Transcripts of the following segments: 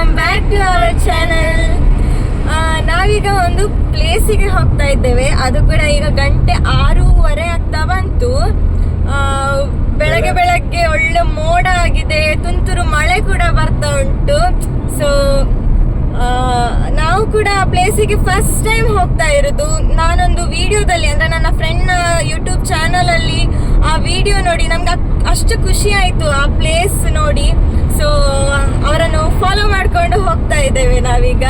Welcome back to our channel ನಾವೀಗ ಒಂದು ಪ್ಲೇಸಿಗೆ ಹೋಗ್ತಾ ಇದ್ದೇವೆ. ಅದು ಕೂಡ ಈಗ ಗಂಟೆ ಆರೂವರೆ ಆಗ್ತಾ ಬಂತು. ಬೆಳಗ್ಗೆ ಬೆಳಗ್ಗೆ ಒಳ್ಳೆ ಮೋಡ ಆಗಿದೆ, ತುಂತುರು ಮಳೆ ಕೂಡ ಬರ್ತಾ ಉಂಟು. ಸೊ ನಾವು ಕೂಡ ಆ ಪ್ಲೇಸಿಗೆ ಫಸ್ಟ್ ಟೈಮ್ ಹೋಗ್ತಾ ಇರೋದು. ನಾನೊಂದು ವಿಡಿಯೋದಲ್ಲಿ ಅಂದ್ರೆ ನನ್ನ ಫ್ರೆಂಡ್ ಯೂಟ್ಯೂಬ್ ಚಾನಲ್ ಅಲ್ಲಿ ಆ ವಿಡಿಯೋ ನೋಡಿ, ನಮ್ಗೆ ಅಷ್ಟು ಖುಷಿ ಆಯ್ತು ಆ ಪ್ಲೇಸ್ ನೋಡಿ. ಸೊ ಹೋಗ್ತಾ ಇದ್ದೇವೆ ನಾವೀಗ.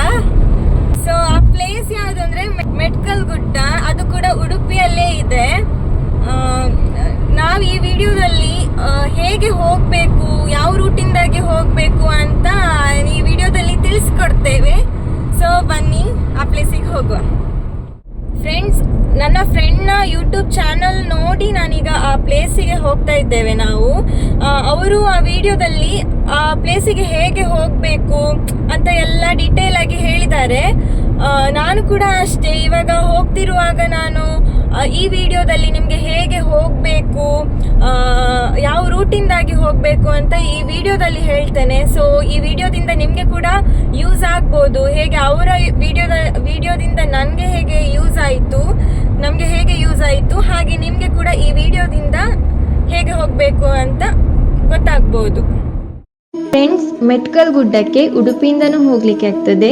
ಸೊ ಆ ಪ್ಲೇಸ್ ಯಾವುದು ಅಂದ್ರೆ ಮೆಟ್ಕಲ್ ಗುಡ್ಡ. ಅದು ಕೂಡ ಉಡುಪಿಯಲ್ಲೇ ಇದೆ. ನಾವು ಈ ವಿಡಿಯೋದಲ್ಲಿ ಹೇಗೆ ಹೋಗಬೇಕು, ಯಾವ ರೂಟಿಂದಾಗಿ ಹೋಗಬೇಕು ಅಂತ ಈ ವಿಡಿಯೋದಲ್ಲಿ ತಿಳಿಸ್ಕೊಡ್ತೇವೆ. ಸೊ ಬನ್ನಿ, ಆ ಪ್ಲೇಸಿಗೆ ಹೋಗುವ. ಫ್ರೆಂಡ್ಸ್ ನನ್ನ ಫ್ರೆಂಡ್ನ ಯೂಟ್ಯೂಬ್ ಚಾನಲ್ ನೋಡಿ ನಾನೀಗ ಆ ಪ್ಲೇಸಿಗೆ ಹೋಗ್ತಾ ಇದ್ದೇವೆ ನಾವು. ಅವರು ಆ ವಿಡಿಯೋದಲ್ಲಿ ಆ ಪ್ಲೇಸಿಗೆ ಹೇಗೆ ಹೋಗಬೇಕು ಡೀಟೇಲ್ ಆಗಿ ಹೇಳಿದ್ದಾರೆ. ನಾನು ಕೂಡ ಅಷ್ಟೇ. ಇವಾಗ ಹೋಗ್ತಿರುವಾಗ ನಾನು ಈ ವಿಡಿಯೋದಲ್ಲಿ ನಿಮಗೆ ಹೇಗೆ ಹೋಗಬೇಕು ಯಾವ ರೂಟಿಂದಾಗಿ ಹೋಗಬೇಕು ಅಂತ ಈ ವಿಡಿಯೋದಲ್ಲಿ ಹೇಳ್ತೇನೆ. ಸೊ ಈ ವಿಡಿಯೋದಿಂದ ನಿಮಗೆ ಕೂಡ ಯೂಸ್ ಆಗ್ಬೋದು. ಹೇಗೆ ಅವರ ವಿಡಿಯೋದ, ವಿಡಿಯೋದಿಂದ ನನಗೆ ಹೇಗೆ ಯೂಸ್ ಆಯಿತು, ನಮಗೆ ಹೇಗೆ ಯೂಸ್ ಆಯಿತು, ಹಾಗೆ ನಿಮಗೆ ಕೂಡ ಈ ವಿಡಿಯೋದಿಂದ ಹೇಗೆ ಹೋಗಬೇಕು ಅಂತ ಗೊತ್ತಾಗ್ಬೋದು. ಫ್ರೆಂಡ್ಸ್ ಮೆಟ್ಕಲ್ ಗುಡ್ಡಕ್ಕೆ ಉಡುಪಿಯಿಂದನೂ ಹೋಗ್ಲಿಕ್ಕೆ ಆಗ್ತದೆ.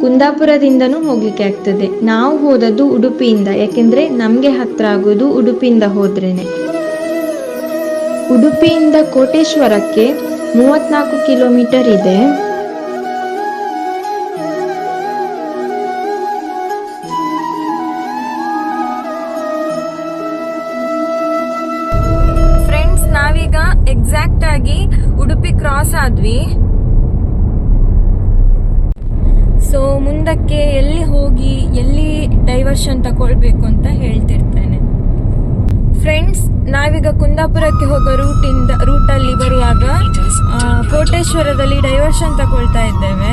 ಕುಂದಾಪುರದಿಂದನೂ ಹೋಗ್ಲಿಕ್ಕೆ ಆಗ್ತದೆ. ನಾವು ಹೋದದ್ದು ಉಡುಪಿಯಿಂದ, ಯಾಕೆಂದ್ರೆ ನಮಗೆ ಹತ್ರ ಆಗೋದು ಉಡುಪಿಯಿಂದ ಹೋದ್ರೇನೆ. ಉಡುಪಿಯಿಂದ ಕೋಟೇಶ್ವರಕ್ಕೆ ಮೂವತ್ನಾಲ್ಕು ಕಿಲೋಮೀಟರ್ ಇದೆ. ಉಡುಪಿ ಕ್ರಾಸ್ ಆದ್ವಿ. ಸೊ ಮುಂದಕ್ಕೆ ಎಲ್ಲಿ ಹೋಗಿ, ಎಲ್ಲಿ ಡೈವರ್ಷನ್ ತಗೊಳ್ಬೇಕು ಅಂತ ಹೇಳ್ತಿರ್ತೇನೆ. ಫ್ರೆಂಡ್ಸ್ ನಾವೀಗ ಕುಂದಾಪುರಕ್ಕೆ ಹೋಗೋ ರೂಟಿಂದ ರೂಟಲ್ಲಿ ಬರುವಾಗ ಕೋಟೇಶ್ವರದಲ್ಲಿ ಡೈವರ್ಷನ್ ತಗೊಳ್ತಾ ಇದ್ದೇವೆ.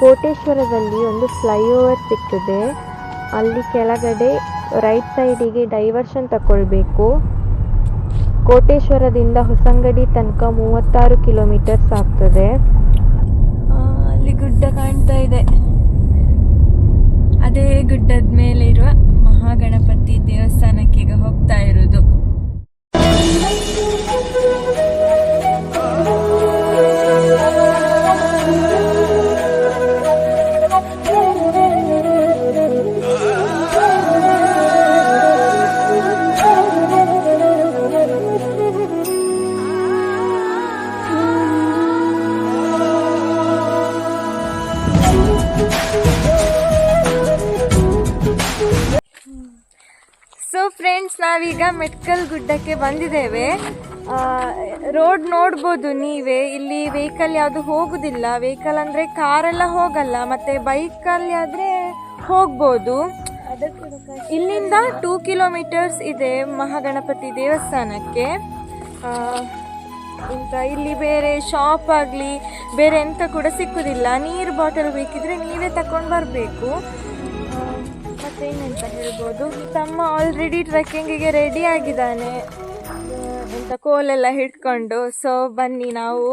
ಕೋಟೇಶ್ವರದಲ್ಲಿ ಒಂದು ಫ್ಲೈಓವರ್ ಸಿಗ್ತದೆ ಅಲ್ಲಿ ಕೆಳಗಡೆ ರೈಟ್ ಸೈಡಿಗೆ ಡೈವರ್ಷನ್ ತಗೊಳ್ಬೇಕು ಕೋಟೇಶ್ವರದಿಂದ ಹೊಸಂಗಡಿ ತನಕ ಮೂವತ್ತಾರು ಕಿಲೋಮೀಟರ್ಸ್ ಆಗ್ತದೆ. ಅಲ್ಲಿ ಗುಡ್ಡ ಕಾಣ್ತಾ ಇದೆ. ಫ್ರೆಂಡ್ಸ್, ನಾವೀಗ ಮೆಟ್ಕಲ್ ಗುಡ್ಡಕ್ಕೆ ಬಂದಿದ್ದೇವೆ. ರೋಡ್ ನೋಡ್ಬೋದು ನೀವೇ. ಇಲ್ಲಿ ವೆಹಿಕಲ್ ಯಾವುದು ಹೋಗುದಿಲ್ಲ. ವೆಹಿಕಲ್ ಅಂದರೆ ಕಾರೆಲ್ಲ ಹೋಗಲ್ಲ, ಮತ್ತೆ ಬೈಕಲ್ಲಿ ಆದರೆ ಹೋಗ್ಬೋದು. ಇಲ್ಲಿಂದ ಟೂ ಕಿಲೋಮೀಟರ್ಸ್ ಇದೆ ಮಹಾಗಣಪತಿ ದೇವಸ್ಥಾನಕ್ಕೆ. ಎಂತ ಇಲ್ಲಿ ಬೇರೆ ಶಾಪ್ ಆಗಲಿ, ಬೇರೆ ಎಂತ ಕೂಡ ಸಿಕ್ಕುದಿಲ್ಲ. ನೀರು ಬಾಟಲ್ ಬೇಕಿದ್ರೆ ನೀವೇ ತಕೊಂಡು ಬರಬೇಕು. ಮತ್ತೆ ಅಂತ ಹೇಳ್ಬೋದು. ತಮ್ಮ ಆಲ್ರೆಡಿ ಟ್ರೆಕ್ಕಿಂಗಿಗೆ ರೆಡಿ ಆಗಿದ್ದಾನೆ. ಅಂತ ಕೋಲೆಲ್ಲ ಹಿಡ್ಕೊಂಡು. ಸೊ ಬನ್ನಿ ನಾವು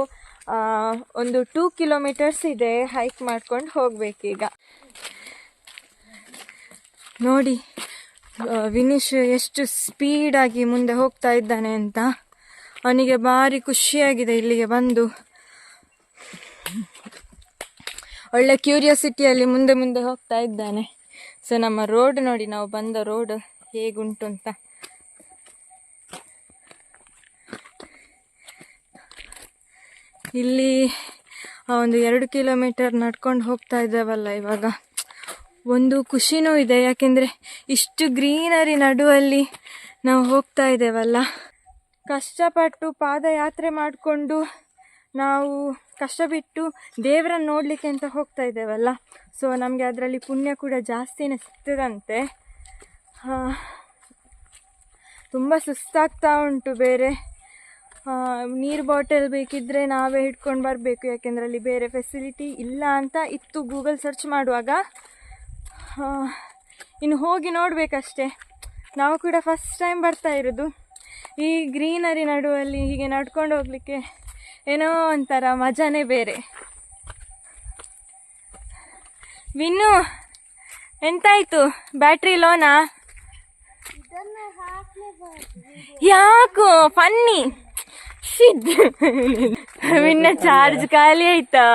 ಒಂದು ಟೂ ಕಿಲೋಮೀಟರ್ಸ್ ಇದೆ ಹೈಕ್ ಮಾಡ್ಕೊಂಡು ಹೋಗಬೇಕೀಗ. ನೋಡಿ ವಿನೀಶ್ ಎಷ್ಟು ಸ್ಪೀಡಾಗಿ ಮುಂದೆ ಹೋಗ್ತಾ ಇದ್ದಾನೆ ಅಂತ. ಅವನಿಗೆ ಭಾರಿ ಖುಷಿಯಾಗಿದೆ ಇಲ್ಲಿಗೆ ಬಂದು. ಒಳ್ಳೆ ಕ್ಯೂರಿಯಾಸಿಟಿಯಲ್ಲಿ ಮುಂದೆ ಮುಂದೆ ಹೋಗ್ತಾ ಇದ್ದಾನೆ. ಸೊ ನಮ್ಮ ರೋಡ್ ನೋಡಿ ನಾವು ಬಂದ ರೋಡ್ ಹೇಗುಂಟು ಅಂತ. ಇಲ್ಲಿ ಆ, ಒಂದು ಎರಡು ಕಿಲೋಮೀಟರ್ ನಡ್ಕೊಂಡು ಹೋಗ್ತಾ ಇದ್ದೇವಲ್ಲ ಇವಾಗ. ಒಂದು ಖುಷಿನೂ ಇದೆ ಯಾಕೆಂದರೆ ಇಷ್ಟು ಗ್ರೀನರಿ ನಡುವಲ್ಲಿ ನಾವು ಹೋಗ್ತಾ ಇದ್ದೇವಲ್ಲ. ಕಷ್ಟಪಟ್ಟು ಪಾದಯಾತ್ರೆ ಮಾಡಿಕೊಂಡು ನಾವು ಕಷ್ಟ ಬಿಟ್ಟು ದೇವರನ್ನು ನೋಡಲಿಕ್ಕೆ ಅಂತ ಹೋಗ್ತಾ ಇದ್ದೇವಲ್ಲ. ಸೊ ನಮಗೆ ಅದರಲ್ಲಿ ಪುಣ್ಯ ಕೂಡ ಜಾಸ್ತಿನೇ ಸಿಗ್ತದಂತೆ ತುಂಬ ಸುಸ್ತಾಗ್ತಾ ಉಂಟು ಬೇರೆ. ನೀರು ಬಾಟಲ್ ಬೇಕಿದ್ದರೆ ನಾವೇ ಹಿಡ್ಕೊಂಡು ಬರಬೇಕು, ಯಾಕೆಂದರೆ ಅಲ್ಲಿ ಬೇರೆ ಫೆಸಿಲಿಟಿ ಇಲ್ಲ ಅಂತ ಇತ್ತು ಗೂಗಲ್ ಸರ್ಚ್ ಮಾಡುವಾಗ. ಇನ್ನು ಹೋಗಿ ನೋಡಬೇಕಷ್ಟೇ. ನಾವು ಕೂಡ ಫಸ್ಟ್ ಟೈಮ್ ಬರ್ತಾ ಇರೋದು. ಈ ಗ್ರೀನರಿ ನಡುವಲ್ಲಿ ಹೀಗೆ ನಡ್ಕೊಂಡು ಹೋಗಲಿಕ್ಕೆ ಏನೋ ಒಂಥರ ಮಜಾನೇ ಬೇರೆ. ವಿನ್ನು, ಎಂತಾಯ್ತು? ಬ್ಯಾಟ್ರಿ ಲೋನಾ? ಯಾಕೋ, ಫನ್ನಿ. ಸಿದ್ ವಿನ್ನ, ಚಾರ್ಜ್ ಖಾಲಿ ಆಯ್ತಾ?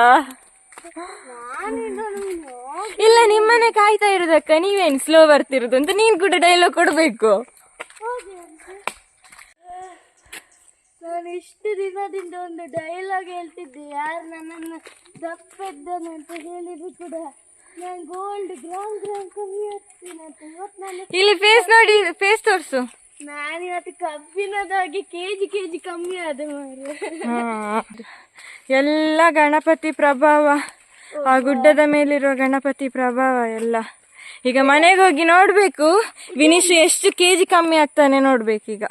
ಇಲ್ಲ, ನಿಮ್ಮನೆ ಕಾಯ್ತಾ ಇರೋದಕ್ಕ, ನೀವೇನು ಸ್ಲೋ ಬರ್ತಿರೋದು ಅಂತ, ನೀನು ಕೂಡ ಡೈಲಾಗ್ ಕೊಡ್ಬೇಕು. ನಾನು ಇಷ್ಟು ದಿನದಿಂದ ಒಂದು ಡೈಲಾಗ್ ಹೇಳ್ತಿದ್ದೆ. ಯಾರು ನನ್ನನ್ನು ದಪ್ಪಿದ್ದಾನೆ ಅಂತ ಹೇಳಿದ್ರು ಕೂಡ ನಾನು ಗೋಲ್ಡ್ ಗ್ರಾಮ್ ಗ್ರಾಮ್ ಕಮ್ಮಿ ಆಗ್ತೀನಿ ಅಂತ ಇವತ್ತು ನಾನು ಇಲ್ಲಿ ಫೇಸ್ ನೋಡಿ ಫೇಸ್ ತೋರಿಸು. ನಾನು ಇವತ್ತು ಕಬ್ಬಿನದಾಗಿ ಕೆ ಜಿ ಕೆ ಜಿ ಕಮ್ಮಿ ಆದ. ಎಲ್ಲ ಗಣಪತಿ ಪ್ರಭಾವ ಆ ಗುಡ್ಡದ ಮೇಲಿರುವ ಗಣಪತಿ ಪ್ರಭಾವ ಎಲ್ಲ. ಈಗ ಮನೆಗೆ ಹೋಗಿ ನೋಡ್ಬೇಕು. ವಿನಿಶ್ ಎಷ್ಟು ಕೆಜಿ ಕಮ್ಮಿ ಆಗ್ತಾನೆ ನೋಡ್ಬೇಕೀಗ.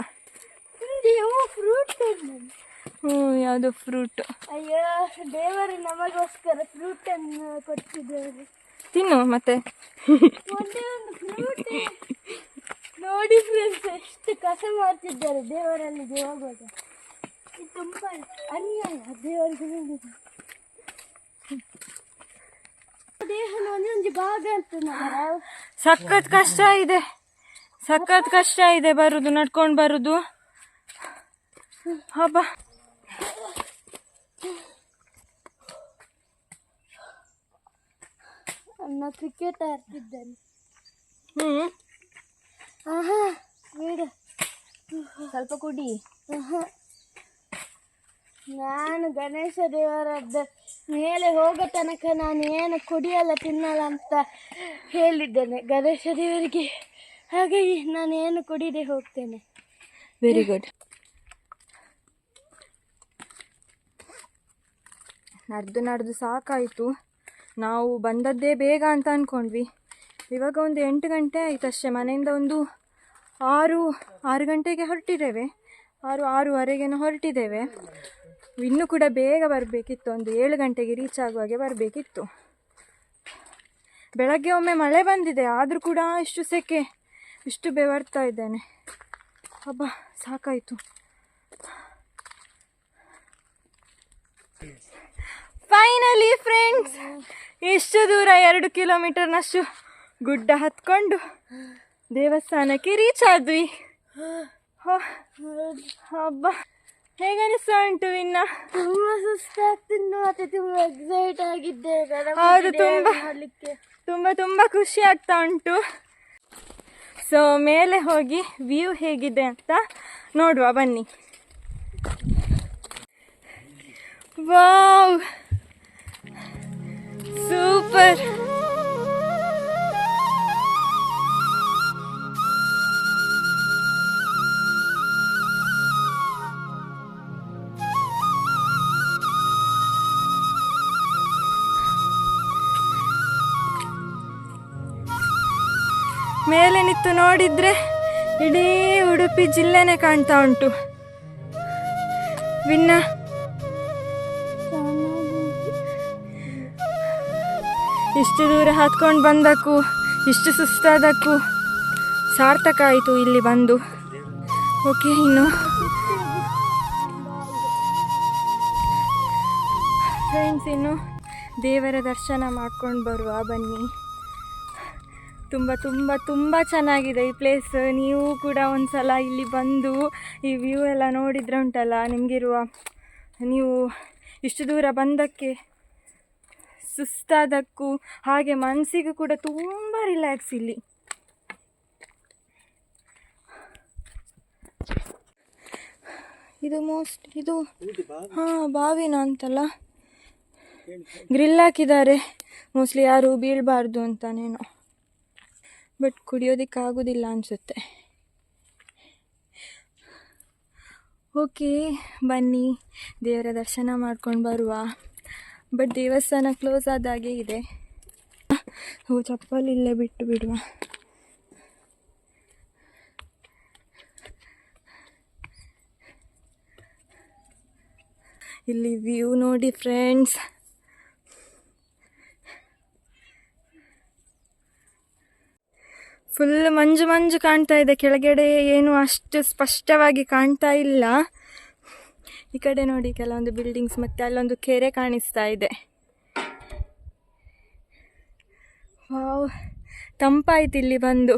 ಫ್ರೂಟ್ ಹ್ಞೂ ಯಾವ್ದು ಫ್ರೂಟ್ ಅಯ್ಯೋ ದೇವರು ನಮಗೋಸ್ಕರ ಫ್ರೂಟ್ ಅನ್ನು ಕೊಟ್ಟಿದ್ದಾರೆ ತಿನ್ನು ಮತ್ತೆ. ಒಂದೇ ಒಂದು ಫ್ರೂಟ್ ನೋಡಿ ಫ್ರೆಂಡ್ಸ್ ಎಷ್ಟು ಕಸ ಮಾಡ್ತಿದ್ದಾರೆ ದೇವರಲ್ಲಿ ಹೋಗೋದು. ಇದು ತುಂಬ ಅನ್ಯಾಯ ದೇವರಿಗೆ ದೇಹನ ಒಂದೊಂದು ಭಾಗ ಅಂತ ಸಖತ್ ಕಷ್ಟ ಇದೆ. ಸಖತ್ ಕಷ್ಟ ಇದೆ ಬರುದು ನಡ್ಕೊಂಡು ಬರುದು. ಹಬ್ಬ ಅಣ್ಣ ಕ್ರಿಕೆಟ್ ಆಡ್ತಿದ್ದಾನೆ ಹ್ಮ್. ಆಹಾ ಬೇಡ. ಸ್ವಲ್ಪ ಕುಡಿ. ನಾನು ಗಣೇಶ ದೇವರದ್ದ ಮೇಲೆ ಹೋಗೋ ತನಕ ನಾನು ಏನು ಕುಡಿಯಲ್ಲ ತಿನ್ನಲ್ಲ ಅಂತ ಹೇಳಿದ್ದೇನೆ ಗಣೇಶ ದೇವರಿಗೆ. ಹಾಗಾಗಿ ನಾನು ಏನು ಕುಡಿದೆ ಹೋಗ್ತೇನೆ. ವೆರಿ ಗುಡ್ ನಡೆದು ನಡೆದು ಸಾಕಾಯಿತು. ನಾವು ಬಂದದ್ದೇ ಬೇಗ ಅಂತ ಅಂದ್ಕೊಂಡ್ವಿ ಇವಾಗ ಒಂದು ಎಂಟು ಗಂಟೆ ಆಯಿತು ಅಷ್ಟೇ. ಮನೆಯಿಂದ ಒಂದು ಆರು ಆರು ಗಂಟೆಗೆ ಹೊರಟಿದ್ದೇವೆ. ಆರು, ಆರೂವರೆಗೇನೋ ಹೊರಟಿದ್ದೇವೆ. ಇನ್ನೂ ಕೂಡ ಬೇಗ ಬರಬೇಕಿತ್ತು. ಒಂದು ಏಳು ಗಂಟೆಗೆ ರೀಚ್ ಆಗುವಾಗೆ ಬರಬೇಕಿತ್ತು. ಬೆಳಗ್ಗೆ ಒಮ್ಮೆ ಮಳೆ ಬಂದಿದೆ. ಆದರೂ ಕೂಡ ಇಷ್ಟು ಸೆಕೆ, ಇಷ್ಟು ಬೆವರ್ತಾ ಇದ್ದೇನೆ. ಹಬ್ಬ ಸಾಕಾಯಿತು. ಫೈನಲಿ ಫ್ರೆಂಡ್ಸ್ ಎಷ್ಟು ದೂರ ಎರಡು ಕಿಲೋಮೀಟರ್ನಷ್ಟು ಗುಡ್ಡ ಹತ್ಕೊಂಡು ದೇವಸ್ಥಾನಕ್ಕೆ ರೀಚ್ ಆದ್ವಿ. ಹೋ, ಹಬ್ಬ. ಹೇಗನಿಸ್ತಾ ಉಂಟು ಇನ್ನ? ತುಂಬಾ ಸುಸ್ತಾಗ್ತಿದ್ದು ಮತ್ತೆ ತುಂಬಾ ಎಕ್ಸೈಟ್ ಆಗಿದ್ದೆ. ಹೌದು. ತುಂಬಾ. ತುಂಬಾ ತುಂಬ ಖುಷಿ ಆಗ್ತಾ ಉಂಟು. ಸೊ ಮೇಲೆ ಹೋಗಿ ವ್ಯೂ ಹೇಗಿದೆ ಅಂತ ನೋಡುವ ಬನ್ನಿ. ವಾವ್ ಸೂಪರ್ ಮೇಲೆ ನಿಂತು ನೋಡಿದ್ರೆ ಇಡೀ ಉಡುಪಿ ಜಿಲ್ಲೆನೇ ಕಾಣ್ತಾ ಉಂಟು. ವಿನ್ನ ಇಷ್ಟು ದೂರ ಹತ್ಕೊಂಡು ಬಂದಕ್ಕೂ, ಇಷ್ಟು ಸುಸ್ತಾದಕ್ಕೂ ಸಾರ್ಥಕ ಆಯಿತು ಇಲ್ಲಿ ಬಂದು. ಓಕೆ, ಇನ್ನು. ಫ್ರೆಂಡ್ಸ್ ಇನ್ನು ದೇವರ ದರ್ಶನ ಮಾಡ್ಕೊಂಡು ಬರುವ, ಬನ್ನಿ. ತುಂಬ ತುಂಬ ತುಂಬ ಚೆನ್ನಾಗಿದೆ ಈ ಪ್ಲೇಸ್ ನೀವು ಕೂಡ ಒಂದ್ಸಲ ಇಲ್ಲಿ ಬಂದು ಈ ವ್ಯೂ ಎಲ್ಲ ನೋಡಿದ್ರೆ ಉಂಟಲ್ಲ ನಿಮಗಿರುವ ನೀವು ಇಷ್ಟು ದೂರ ಬಂದಕ್ಕೆ ಸುಸ್ತಾದಕ್ಕೂ ಹಾಗೆ ಮನಸ್ಸಿಗೂ ಕೂಡ ತುಂಬ ರಿಲ್ಯಾಕ್ಸ್ ಇಲ್ಲಿ. ಇದು ಮೋಸ್ಟ್ ಇದು ಹಾಂ, ಬಾವಿನ ಅಂತಲ್ಲ. ಗ್ರಿಲ್ ಹಾಕಿದ್ದಾರೆ. ಮೋಸ್ಟ್ಲಿ ಯಾರು ಬೀಳಬಾರ್ದು ಅಂತಾನೇನೋ. ಬಟ್ ಕುಡಿಯೋದಕ್ಕಾಗೋದಿಲ್ಲ ಅನಿಸುತ್ತೆ. ಓಕೆ ಬನ್ನಿ. ದೇವರ ದರ್ಶನ ಮಾಡ್ಕೊಂಡು ಬರುವ. ಬಟ್ ದೇವಸ್ಥಾನ ಕ್ಲೋಸ್ ಆದಾಗೆ ಇದೆ. ಓ, ಚಪ್ಪಲಿ ಇಲ್ಲೇ ಬಿಟ್ಟು ಬಿಡುವ. ಇಲ್ಲಿ ವ್ಯೂ ನೋಡಿ ಫ್ರೆಂಡ್ಸ್ ಫುಲ್ ಮಂಜು ಮಂಜು ಕಾಣ್ತಾ ಇದೆ. ಕೆಳಗಡೆ ಏನು ಅಷ್ಟು ಸ್ಪಷ್ಟವಾಗಿ ಕಾಣ್ತಾ ಇಲ್ಲ. ಈ ಕಡೆ ನೋಡಿ ಕೆಲವೊಂದು ಬಿಲ್ಡಿಂಗ್ಸ್ ಮತ್ತೆ ಅಲ್ಲೊಂದು ಕೆರೆ ಕಾಣಿಸ್ತಾ ಇದೆ. ವಾವ್ ತಂಪಾಯ್ತು ಇಲ್ಲಿ ಬಂದು.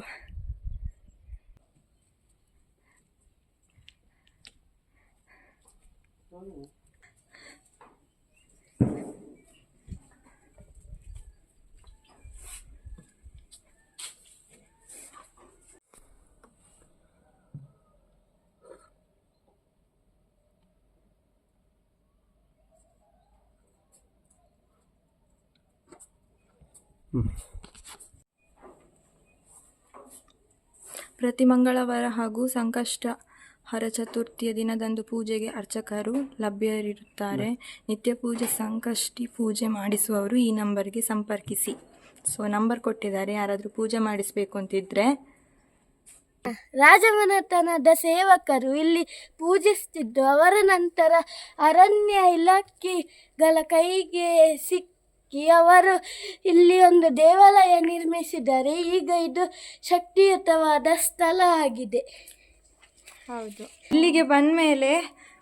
ಪ್ರತಿ ಮಂಗಳವಾರ ಹಾಗೂ ಸಂಕಷ್ಟ ಹರ ಚತುರ್ಥಿಯ ದಿನದಂದು ಪೂಜೆಗೆ ಅರ್ಚಕರು ಲಭ್ಯರಿರುತ್ತಾರೆ. ನಿತ್ಯ ಪೂಜೆ, ಸಂಕಷ್ಟಿ ಪೂಜೆ ಮಾಡಿಸುವವರು ಈ ನಂಬರ್ಗೆ ಸಂಪರ್ಕಿಸಿ. ಸೊ, ನಂಬರ್ ಕೊಟ್ಟಿದ್ದಾರೆ. ಯಾರಾದರೂ ಪೂಜೆ ಮಾಡಿಸಬೇಕು ಅಂತಿದ್ರೆ. ರಾಜಮನೆತನದ ಸೇವಕರು ಇಲ್ಲಿ ಪೂಜಿಸ್ತಿದ್ದು ಅವರ ನಂತರ ಅರಣ್ಯ ಇಲಾಖೆಗಳ ಕೈಗೆ ಸಿಕ್ಕಿ ಅವರು ಇಲ್ಲಿ ಒಂದು ದೇವಾಲಯ ನಿರ್ಮಿಸಿದ್ದಾರೆ ಈಗ ಇದು ಶಕ್ತಿಯುತವಾದ ಸ್ಥಳ ಆಗಿದೆ. ಹೌದು. ಇಲ್ಲಿಗೆ ಬಂದ ಮೇಲೆ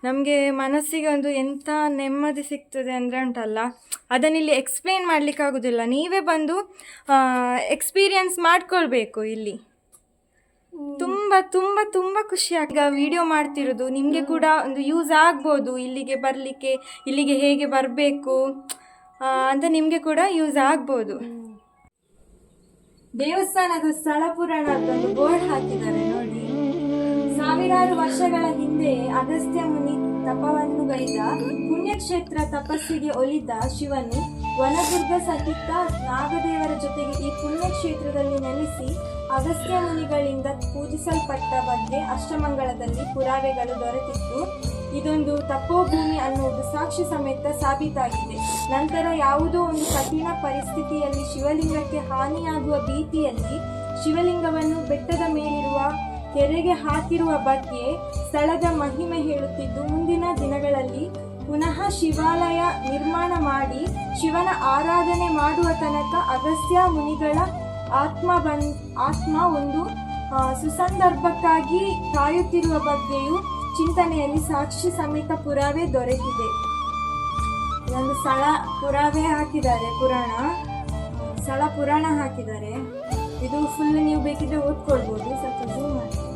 ನಮಗೆ ಮನಸ್ಸಿಗೆ ಒಂದು ಎಂಥ ನೆಮ್ಮದಿ ಸಿಗ್ತದೆ ಅಂದರೆ ಉಂಟಲ್ಲ ಅದನ್ನಿಲ್ಲಿ ಎಕ್ಸ್ಪ್ಲೇನ್ ಮಾಡಲಿಕ್ಕಾಗೋದಿಲ್ಲ ನೀವೇ ಬಂದು ಎಕ್ಸ್ಪೀರಿಯನ್ಸ್ ಮಾಡ್ಕೊಳ್ಬೇಕು ಇಲ್ಲಿ. ತುಂಬ ತುಂಬ ತುಂಬ ಖುಷಿ ಆಗ ವಿಡಿಯೋ ಮಾಡ್ತಿರೋದು ನಿಮಗೆ ಕೂಡ ಒಂದು ಯೂಸ್ ಆಗ್ಬೋದು ಇಲ್ಲಿಗೆ ಬರಲಿಕ್ಕೆ ಇಲ್ಲಿಗೆ ಹೇಗೆ ಬರಬೇಕು. ಅಂತ ನಿಮಗೆ ಕೂಡ ಯೂಸ್ ಆಗ್ಬೋದು. ದೇವಸ್ಥಾನದ ಸ್ಥಳ ಪುರಾಣ ಬೋರ್ಡ್ ಹಾಕಿದ್ದಾರೆ ನೋಡಿ. ಸಾವಿರಾರು ವರ್ಷಗಳ ಹಿಂದೆ ಅಗಸ್ತ್ಯ ಮುನಿ ತಪವನ್ನು ಗೈದ ಪುಣ್ಯಕ್ಷೇತ್ರ ತಪಸ್ಸಿಗೆ ಒಲಿದ ಶಿವನು ವನದುರ್ಗ ಸಹಿತ ನಾಗದೇವರ ಜೊತೆಗೆ ಈ ಪುಣ್ಯಕ್ಷೇತ್ರದಲ್ಲಿ ನೆಲೆಸಿ ಅಗಸ್ತ್ಯ ಮುನಿಗಳಿಂದ ಪೂಜಿಸಲ್ಪಟ್ಟ ಬಗ್ಗೆ ಅಷ್ಟಮಂಗಳದಲ್ಲಿ ಪುರಾವೆಗಳು ದೊರೆತಿದ್ದು ಇದೊಂದು ತಪೋಭೂಮಿ ಅನ್ನೋದು ಸಾಕ್ಷಿ ಸಮೇತ ಸಾಬೀತಾಗಿದೆ. ನಂತರ ಯಾವುದೋ ಒಂದು ಕಠಿಣ ಪರಿಸ್ಥಿತಿಯಲ್ಲಿ ಶಿವಲಿಂಗಕ್ಕೆ ಹಾನಿಯಾಗುವ ಭೀತಿಯಲ್ಲಿ ಶಿವಲಿಂಗವನ್ನು ಬೆಟ್ಟದ ಮೇಲಿರುವ ಕೆರೆಗೆ ಹಾಕಿರುವ ಬಗ್ಗೆ ಸ್ಥಳದ ಮಹಿಮೆ ಹೇಳುತ್ತಿದ್ದು, ಮುಂದಿನ ದಿನಗಳಲ್ಲಿ ಪುನಃ ಶಿವಾಲಯ ನಿರ್ಮಾಣ ಮಾಡಿ ಶಿವನ ಆರಾಧನೆ ಮಾಡುವ ತನಕ ಅಗಸ್ತ್ಯ ಮುನಿಗಳ ಆತ್ಮ ಬನ್ ಆತ್ಮ ಒಂದು ಸುಸಂದರ್ಭಕ್ಕಾಗಿ ಕಾಯುತ್ತಿರುವ ಬಗ್ಗೆಯೂ ಚಿಂತನೆಯಲ್ಲಿ ಸಾಕ್ಷಿ ಸಮೇತ ಪುರಾವೆ ದೊರೆತಿದೆ. ಒಂದು ಸ್ಥಳ ಪುರಾವೆ ಹಾಕಿದ್ದಾರೆ, ಪುರಾಣ. ಸ್ಥಳ ಪುರಾಣ ಹಾಕಿದ್ದಾರೆ. ಇದು ಫುಲ್ ನೀವು ಬೇಕಿದ್ರೆ ಓದ್ಕೊಳ್ಬೋದು. ಸ್ವಲ್ಪ ಜೂಮ್ ಮಾಡಿ.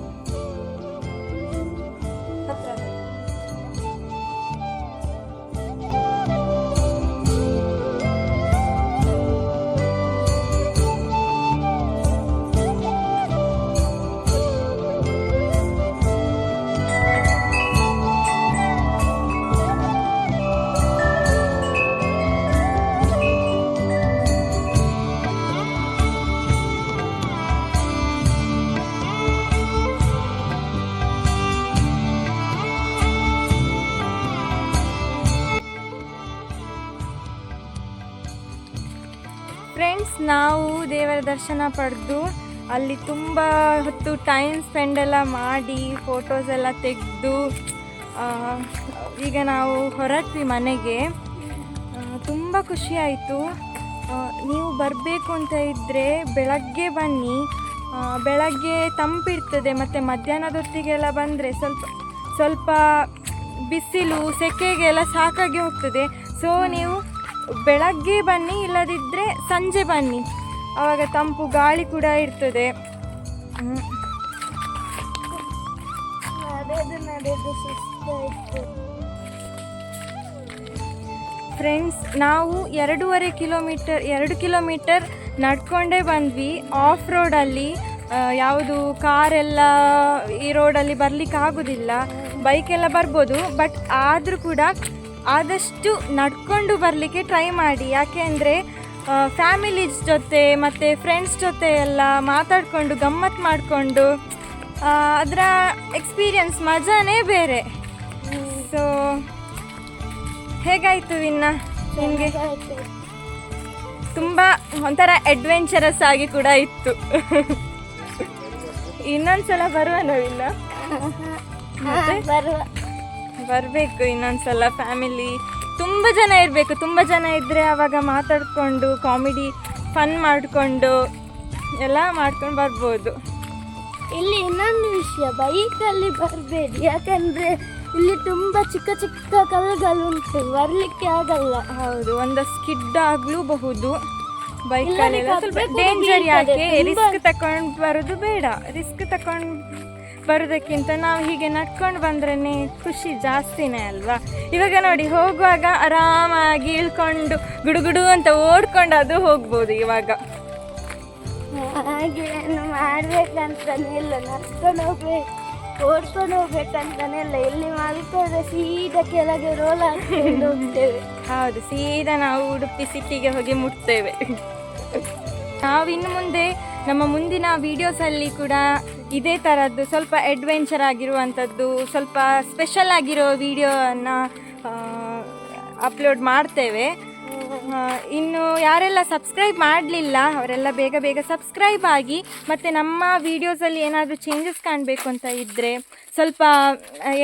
ದರ್ಶನ ಪಡೆದು ಅಲ್ಲಿ ತುಂಬ ಹೊತ್ತು ಟೈಮ್ ಸ್ಪೆಂಡ್ ಎಲ್ಲ ಮಾಡಿ ಫೋಟೋಸ್ ಎಲ್ಲ ತೆಗೆದು ಈಗ ನಾವು ಹೊರಟ್ವಿ ಮನೆಗೆ. ತುಂಬ ಖುಷಿ ಆಯಿತು. ನೀವು ಬರಬೇಕು ಅಂತ ಇದ್ದರೆ ಬೆಳಗ್ಗೆ ಬನ್ನಿ. ಬೆಳಗ್ಗೆ ತಂಪಿರ್ತದೆ, ಮತ್ತು ಮಧ್ಯಾಹ್ನದೊತ್ತಿಗೆಲ್ಲ ಬಂದರೆ ಸ್ವಲ್ಪ ಸ್ವಲ್ಪ ಬಿಸಿಲು, ಸೆಕೆಗೆಲ್ಲ ಸಾಕಾಗಿ ಹೋಗ್ತದೆ. ಸೊ ನೀವು ಬೆಳಗ್ಗೆ ಬನ್ನಿ ಇಲ್ಲದಿದ್ದರೆ ಸಂಜೆ ಬನ್ನಿ. ಆವಾಗ ತಂಪು ಗಾಳಿ ಕೂಡ ಇರ್ತದೆ. ಫ್ರೆಂಡ್ಸ್ ನಾವು ಎರಡೂವರೆ ಕಿಲೋಮೀಟರ್, ಎರಡು ಕಿಲೋಮೀಟರ್ ನಡ್ಕೊಂಡೇ ಬಂದ್ವಿ. ಆಫ್ ರೋಡಲ್ಲಿ ಯಾವುದು ಕಾರೆಲ್ಲ ಈ ರೋಡಲ್ಲಿ ಬರಲಿಕ್ಕೆ ಆಗೋದಿಲ್ಲ. ಬೈಕೆಲ್ಲ ಬರ್ಬೋದು ಬಟ್ ಆದರೂ ಕೂಡ ಆದಷ್ಟು ನಡ್ಕೊಂಡು ಬರಲಿಕ್ಕೆ ಟ್ರೈ ಮಾಡಿ. ಯಾಕೆ ಅಂದರೆ ಫ್ಯಾಮಿಲೀಸ್ ಜೊತೆ ಮತ್ತು ಫ್ರೆಂಡ್ಸ್ ಜೊತೆ ಎಲ್ಲ ಮಾತಾಡಿಕೊಂಡು ಗಮ್ಮತ್ತು ಮಾಡಿಕೊಂಡು ಅದರ ಎಕ್ಸ್ಪೀರಿಯನ್ಸ್ ಮಜಾನೇ ಬೇರೆ. ಸೊ ಹೇಗಾಯಿತು ವಿನ್ನ ನಿಮಗೆ. ತುಂಬ ಒಂಥರ ಅಡ್ವೆಂಚರಸ್ ಆಗಿ ಕೂಡ ಇತ್ತು. ಇನ್ನೊಂದ್ಸಲ ಬರುವ ನಾವಿಲ್ಲ ಹಾ, ಬರುವ. ಬರಬೇಕು ಇನ್ನೊಂದ್ಸಲ ಫ್ಯಾಮಿಲಿ ತುಂಬ ಜನ ಇರಬೇಕು ತುಂಬ ಜನ ಇದ್ದರೆ ಆವಾಗ ಮಾತಾಡಿಕೊಂಡು ಕಾಮಿಡಿ ಫನ್ ಮಾಡಿಕೊಂಡು ಎಲ್ಲ ಮಾಡ್ಕೊಂಡು ಬರ್ಬೋದು. ಇಲ್ಲಿ ಇನ್ನೊಂದು ವಿಷಯ ಬೈಕಲ್ಲಿ ಬರಬೇಡಿ ಯಾಕಂದರೆ ಇಲ್ಲಿ ತುಂಬ ಚಿಕ್ಕ ಚಿಕ್ಕ ಕಲ್ಲುಗಳುಂಟು ಬರಲಿಕ್ಕೆ ಆಗಲ್ಲ. ಹೌದು ಒಂದು ಸ್ಕಿಡ್ ಆಗಲೂಬಹುದು ಬೈಕಲ್ಲಿ ಸ್ವಲ್ಪ ಡೇಂಜರ್ ಯಾಕೆ? ರಿಸ್ಕ್ ತಕೊಂಡು ಬರೋದು ಬೇಡ ರಿಸ್ಕ್ ತಕೊಂಡು ಬರೋದಕ್ಕಿಂತ ನಾವು ಹೀಗೆ ನಡ್ಕೊಂಡು ಬಂದ್ರೇ ಖುಷಿ ಜಾಸ್ತಿನೇ ಅಲ್ವಾ? ಇವಾಗ ನೋಡಿ ಹೋಗುವಾಗ ಆರಾಮಾಗಿ ಇಳ್ಕೊಂಡು ಗುಡುಗುಡು ಅಂತ ಓಡ್ಕೊಂಡು ಅದು ಹೋಗ್ಬೋದು ಇವಾಗ. ಹಾಗೆ ಮಾಡ್ಬೇಕಂತಾನೆ ಇಲ್ಲ ನಡ್ಕೊಂಡು ಹೋಗ್ಬೇಕು ಓಡ್ಕೊಂಡು ಹೋಗ್ಬೇಕಂತಾನೆ ಇಲ್ಲ. ಇಲ್ಲಿ ಮಲ್ಕೊಂಡ್ರೆ ಸೀದಾ ಕೆಳಗೆ ರೋಲ್ ಹಾಕೊಂಡು ಹೋಗ್ತೇವೆ. ಹೌದು ಸೀದಾ ನಾವು ಉಡುಪಿ ಸಿಟಿಗೆ ಹೋಗಿ ಮುಟ್ತೇವೆ. ನಾವು ಇನ್ನು ಮುಂದೆ ನಮ್ಮ ಮುಂದಿನ ವಿಡಿಯೋಸಲ್ಲಿ ಕೂಡ ಇದೇ ಥರದ್ದು ಸ್ವಲ್ಪ ಅಡ್ವೆಂಚರ್ ಆಗಿರುವಂಥದ್ದು, ಸ್ವಲ್ಪ ಸ್ಪೆಷಲ್ ಆಗಿರೋ ವಿಡಿಯೋವನ್ನು ಅಪ್ಲೋಡ್ ಮಾಡ್ತೇವೆ. ಇನ್ನು ಯಾರೆಲ್ಲ ಸಬ್ಸ್ಕ್ರೈಬ್ ಮಾಡಲಿಲ್ಲ, ಅವರೆಲ್ಲ ಬೇಗ ಬೇಗ ಸಬ್ಸ್ಕ್ರೈಬ್ ಆಗಿ, ಮತ್ತು ನಮ್ಮ ವೀಡಿಯೋಸಲ್ಲಿ ಏನಾದರೂ ಚೇಂಜಸ್ ಕಾಣಬೇಕು ಅಂತ ಇದ್ದರೆ ಸ್ವಲ್ಪ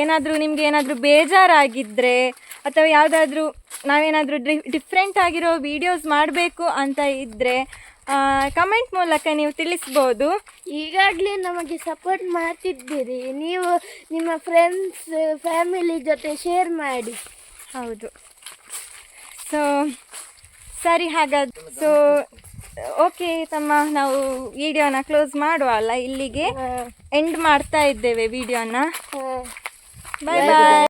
ಏನಾದರೂ ನಿಮಗೆ ಏನಾದರೂ ಬೇಜಾರಾಗಿದ್ದರೆ ಅಥವಾ ಯಾವುದಾದ್ರೂ ನಾವೇನಾದರೂ ಡಿಫ್ರೆಂಟ್ ಆಗಿರೋ ವೀಡಿಯೋಸ್ ಮಾಡಬೇಕು ಅಂತ ಇದ್ದರೆ ಕಮೆಂಟ್ ಮೂಲಕ ನೀವು ತಿಳಿಸ್ಬೋದು. ಈಗಾಗಲೇ ನಮಗೆ ಸಪೋರ್ಟ್ ಮಾಡ್ತಿದ್ದೀರಿ. ನೀವು ನಿಮ್ಮ ಫ್ರೆಂಡ್ಸ್ ಫ್ಯಾಮಿಲಿ ಜೊತೆ ಶೇರ್ ಮಾಡಿ. ಹೌದು. ಸೊ ಸರಿ ಹಾಗಾದ್ರೆ ಸೊ ಓಕೆ ತಮ್ಮ ನಾವು ವಿಡಿಯೋನ ಕ್ಲೋಸ್ ಮಾಡುವ ಅಲ್ಲ ಇಲ್ಲಿಗೆ? ಎಂಡ್ ಮಾಡ್ತಾ ಇದ್ದೇವೆ ವಿಡಿಯೋನ ಬಾಯ್ ಬಾಯ್